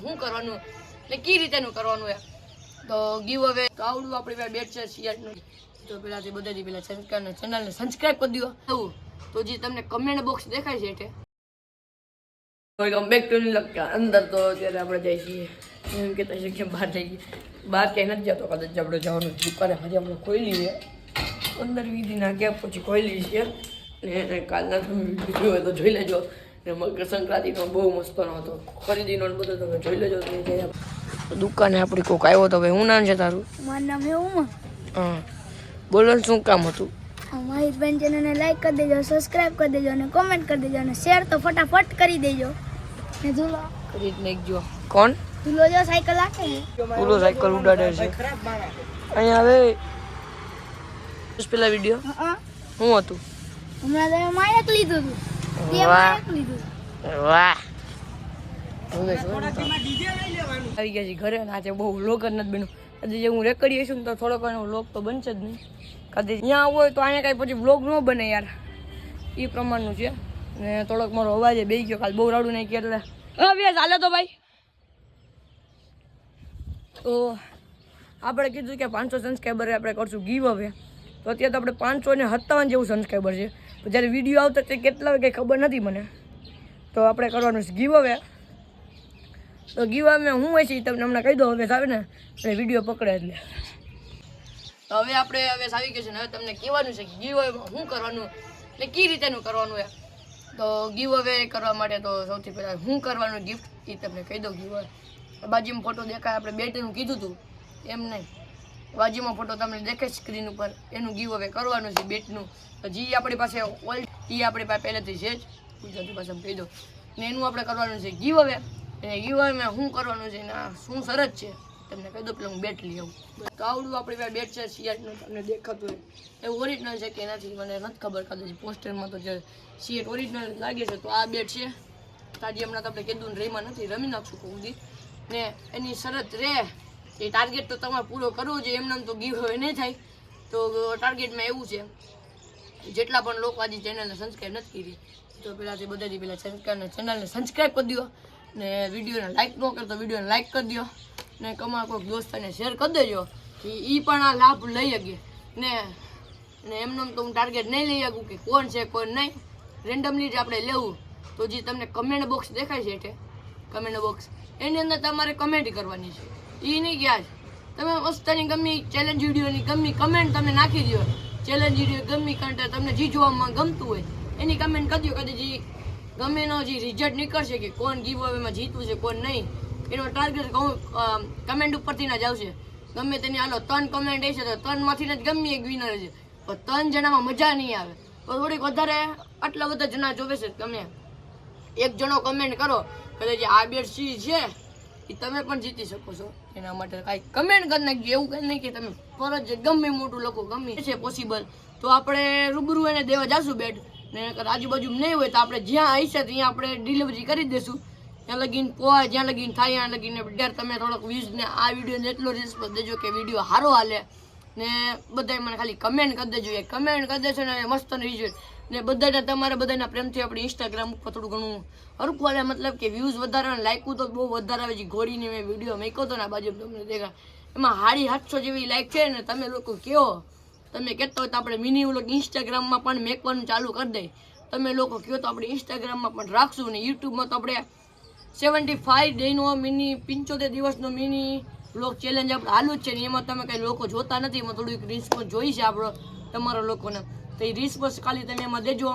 શું કરવાનું? કઈ રીતેનું કરવાનું એમ? તો ગીવ હવે. તો આવડું બેટ છે સિયાટનું તો પેલાથી બધાથી પેલા સંસ્કારને ચેનલને સબસ્ક્રાઇબ કરી દો એવું તો જે તમને કમેન્ટ બોક્સ દેખાય છે એટલે. વેલકમ બેક ટુ લક્કા અંદર તો અત્યારે આપણે જઈએ છીએ. એમ કહેતા છે કે બહાર જઈએ. બહાર ક્યાંય નથી જતો કદાચ આપણે જવાનું દુકાને હજી આપણે ખોલી છે. પંદર વીસ દિના ગયા પછી ખોલી છે. ને કાલના તમે વીડિયો હોય તો જોઈ લેજો. ને મકર સંક્રાંતિનો બહુ મસ્તનો હતો. ખરીદીનો ને બધો તમે જોઈ લેજો તો દુકાને આપણી કોક આવ્યો તો ભાઈ હું નામ છે તારું? મારું નામ એવું હા. બોલો શું કામ હતું? મહેશભાઈ ચેનલને લાઈક કરી દેજો સબસ્ક્રાઇબ કરી દેજો અને કોમેન્ટ કરી દેજો અને શેર તો ફટાફટ કરી દેજો. ને ધૂલો કરી એક નાખજો કોણ? ધૂલો જો સાયકલ આપે ને સાયકલ ઉડાડે છે. અહીંયા હવે પેલા વીડિયો હા શું હતું? હમણાં તમે માયક લીધું હતું. તે વાહ. વાહ. આવી ગયા છે ઘરે બહુ જ નથી બન્યું. આજે જે હું રેકડી હશું તો થોડો ઘણો લોક તો બનશે જ નહીં. કદાચ અહીંયા હોય તો અહીંયા કાંઈ પછી વ્લોગ ન બને યાર. એ પ્રમાણનું છે. ને થોડોક મારો અવાજ બે ગયો, કાલ બહુ રાડું નહીં કે એટલે. હા ચાલે તો ભાઈ. તો આપણે કીધું કે પાંચસો સબસ્ક્રાઈબર આપણે કરશું ગીવ હવે તો અત્યારે તો આપણે પાંચસો ને સત્તાવન જેવું સબસ્ક્રાઈબર છે. જ્યારે વીડિયો આવતો તે કેટલા વાગે ખબર નથી મને. તો આપણે કરવાનું છે ગીવ હવે તો ગીવ હવે હું હોય છે તમને હમણાં કહી દો હવે આવે ને? એટલે વીડિયો પકડે એટલે. તો હવે આપણે હવે સાવી ગયું છે ને, હવે તમને કહેવાનું છે ગીવ શું કરવાનું, એટલે કઈ રીતેનું કરવાનું એ તો ગીવ હવે કરવા માટે તો સૌથી પહેલાં શું કરવાનું ગિફ્ટ એ તમને કહી દઉં ગીવ બાજુમાં ફોટો દેખાય, આપણે બેટનું કીધું હતું એમ નહીં. બાજુમાં ફોટો તમને દેખાય સ્ક્રીન ઉપર. એનું ગીવ હવે કરવાનું છે બેટનું. તો જે આપણી પાસે ઓલ એ આપણી પાસે પહેલેથી છે જ. ગુજરાતી ભાષામાં કહી દો ને એનું આપણે કરવાનું છે ગીવ હવે અને ગીવ હવે શું કરવાનું છે ને શું સરસ છે? તમને કહી દો પેલા હું બેટ લઈ આવું. તો આવડું આપણી પાસે બેટ છે સિયાટનું તમને દેખાતું હોય. એવું ઓરિજિનલ છે કે એનાથી મને નથી ખબર કદાચ પોસ્ટરમાં તો જે સીએટ ઓરિજિનલ લાગે છે, તો આ બેટ છે. તાજી હમણાં તો આપણે કીધું ને રહીમાં નથી, રમી નાખશું કહું ને એની શરત રહે એ ટાર્ગેટ તો તમારે પૂરો કરવો જોઈએ, એમને તો ગીવ હવે નહીં થાય તો ટાર્ગેટમાં એવું છે, જેટલા પણ લોકો આજે ચેનલને સબસ્ક્રાઈબ નથી કરી, તો પહેલાંથી બધાથી પહેલાં સંસ્કારને ચેનલને સબસ્ક્રાઈબ કરી દો ને વિડીયોને લાઇક ન કરતો વિડીયોને લાઇક કરી દો ને કમા કોઈક દોસ્તને શેર કરી દેજો. કે એ પણ આ લાભ લઈ શકે. ને ને એમને તો હું ટાર્ગેટ નહીં લઈ શકું કે કોણ છે, કોણ નહીં. રેન્ડમલી જ આપણે લેવું. તો જે તમને કમેન્ટ બોક્સ દેખાય છે એટલે કમેન્ટ બોક્સ એની અંદર તમારે કમેન્ટ કરવાની છે. એ નહીં ગયા આજ તમે વસ્તાની ગમી ચેલેન્જ વિડીયોની ગમી કમેન્ટ તમે નાખી દો ચેલેન્જ વીડિયો ગમી કન્ટેન્ટ તમને જે જોવામાં ગમતું હોય, એની કમેન્ટ કરી દો કદાચ જે ગમે એનો જે રિઝલ્ટ નીકળશે કે કોણ ગીવ અવેમાં જીતવું છે, કોણ નહીં. એનો ટાર્ગેટ કમેન્ટ ઉપરથી ના જ આવશે. ગમે તેની હાલો ત્રણ કમેન્ટ હશે તો ત્રણમાંથી જ ગમે એક વિનર છે પણ ત્રણ જણામાં મજા નહીં આવે. તો થોડીક વધારે આટલા બધા જણા જોવે છે, તમે એક જણો કમેન્ટ કરો. કદાચ આ બેડ સી છે એ તમે પણ જીતી શકો છો. એના માટે કાંઈ કમેન્ટ કરી નાખજો. એવું કંઈ નહીં કે તમે ફરજ ગમે મોટું લોકો ગમે છે પોસિબલ તો આપણે રૂબરૂ એને દેવા જશું બેટ ને આજુબાજુ નહીં હોય તો આપણે જ્યાં આવીશે ત્યાં આપણે ડિલિવરી કરી દઈશું ત્યાં લગીન પોવા, જ્યાં લગીન થાય, ત્યાં લગીને ત્યારે તમે થોડોક વ્યૂઝને આ વિડીયોને એટલો રિસ્પોન્સ દેજો કે વીડિયો સારો હાલે. ને બધાય મને ખાલી કમેન્ટ કરી દેજો. એ કમેન્ટ કરી દેશો ને મસ્ત રીઝલ્ટ ને બધાને તમારા બધાના પ્રેમથી આપણે ઇન્સ્ટાગ્રામ ઉપર થોડું ઘણું હરખું મતલબ કે વ્યૂઝ વધારે અને લાઇકું તો બહુ વધારે આવે છે. ઘોડીની મેં વીડિયો મેક્યો હતો ને આ બાજુ તમને દેખા. એમાં હાડી સાતસો જેવી લાઈક છે ને તમે લોકો કહો તમે કહેતા હોય તો આપણે મિની વ્લોગ ઇન્સ્ટાગ્રામમાં પણ મેકવાનું ચાલુ કરી દઈએ તમે લોકો કહો તો આપણે ઇન્સ્ટાગ્રામમાં પણ રાખશું ને યુટ્યુબમાં તો આપણે સેવન્ટી ફાઈવ ડેનો મિની પંચોતેર દિવસનો મિની વ્લોગ ચેલેન્જ આપણે હાલું જ છે ને. એમાં તમે કંઈ લોકો જોતા નથી. એમાં થોડુંક રિસ્પોન્સ જોઈ છે આપણો તમારા લોકોને. તો એ રિસ્પોન્સ ખાલી તમે એમાં દેજો.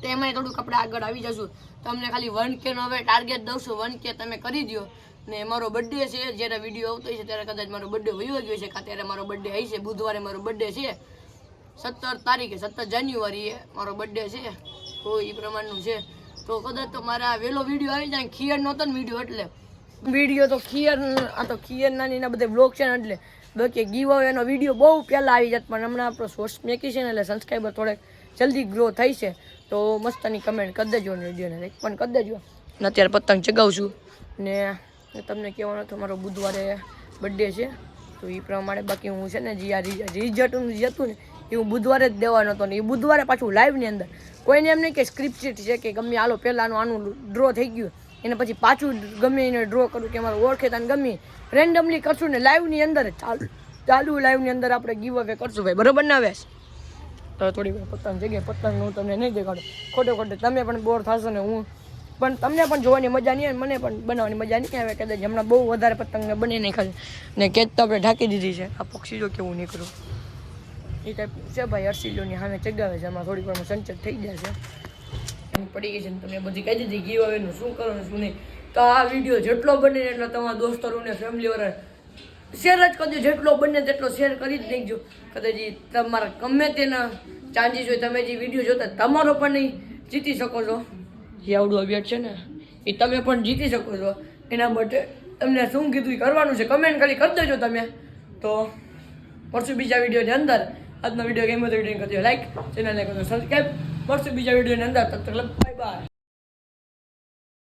તો એમાંય થોડુંક આપણે આગળ આવી જશું. તમને ખાલી વન કેનો હવે ટાર્ગેટ દઉં વન કે તમે કરી દો ને મારો બર્થડે છે. જ્યારે વીડિયો આવતો છે, ત્યારે કદાચ મારો બર્થડે વયો ગયો છે, કાં મારો બર્થડે આવી છે. બુધવારે મારો બર્થડે છે. સત્તર તારીખે, સત્તર જાન્યુઆરીએ મારો બર્થડે છે. તો એ પ્રમાણનું છે. તો કદાચ તો મારા વહેલો વીડિયો આવી જાય ખીયર નહોતો ને વીડિયો એટલે. વીડિયો તો ખીયર, આ તો ખીયર નાની ના બધા બ્લોક છે ને એટલે. બાકી ગીવ એનો વીડિયો બહુ પહેલાં આવી જાત, પણ હમણાં આપણો સોર્સ મેકી છે ને એટલે સબસ્ક્રાઈબર થોડેક જલ્દી ગ્રો થઈ છે. તો મસ્તની કમેન્ટ કરી દેજો ને વિડીયોને લાઈક પણ કરી દેજો. ને અત્યારે પતંગ ચગાવું છું. ને તમને કહેવાનું હતું, મારો બુધવારે બર્થડે છે. તો એ પ્રમાણે બાકી હું છે ને જે આ રિઝલ્ટનું જે હતું ને એ હું બુધવારે જ દેવાનો હતો ને એ બુધવારે પાછું લાઈવની અંદર. કોઈને એમ નહીં કે સ્ક્રિપ્ટ છે કે ગમે હાલો પહેલાંનું આનું ડ્રો થઈ ગયું. એને પછી પાછું ગમે એને ડ્રો કરું કે અમારે ઓળખે ને ગમે. રેન્ડમલી કરશું ને લાઈવની અંદર ચાલુ ચાલુ લાઈવની અંદર આપણે ગીવ અવે કરશું ભાઈ. બરોબર ના વેસ તો થોડી વાર પતંગ જગ્યાએ પતંગ હું તમને નહીં દેખાડું. ખોટે ખોટે તમે પણ બોર થશો ને હું. પણ તમને પણ જોવાની મજા નહીં આવે મને પણ બનાવવાની મજા નહીં આવે. કદાચ હમણાં બહુ વધારે પતંગને બની નહીં ખાલી ને કેચ તો આપણે ઢાંકી દીધી છે. આ પક્ષી જો કેવું નીકળું એ ટાઈપ છે ભાઈ અરસીલોની સામે ચગાવે છે. એમાં થોડીક વારમાં સંચત થઈ જાય છે. પડી ગઈ છે તમે બધી કહી દીધી ગીવ અવેનું શું કરો ને શું નહીં. તો આ વીડિયો જેટલો બને એટલો તમારા દોસ્તોને ફેમિલી વાળા શેર જ કરજો જેટલો બને તેટલો શેર કરી જ નાખજો. કદાચ તમારા ગમે તેના ચાન્સીસ હોય, તમે જે વીડિયો જોતા તમારો પણ નહીં જીતી શકો છો. જે આવડું અભ્યાસ છે ને એ તમે પણ જીતી શકો છો. એના માટે તમને શું કીધું એ કરવાનું છે કમેન્ટ ખાલી કરી દેજો તમે. તો મળશું બીજા વિડીયોની અંદર. આજનો વીડિયો ગેમ વીડિયો કરજો લાઈક ચેનલને કરજો સબસ્ક્રાઈબ મળશું બીજા વિડીયોની અંદર. તબ તક બાય બાય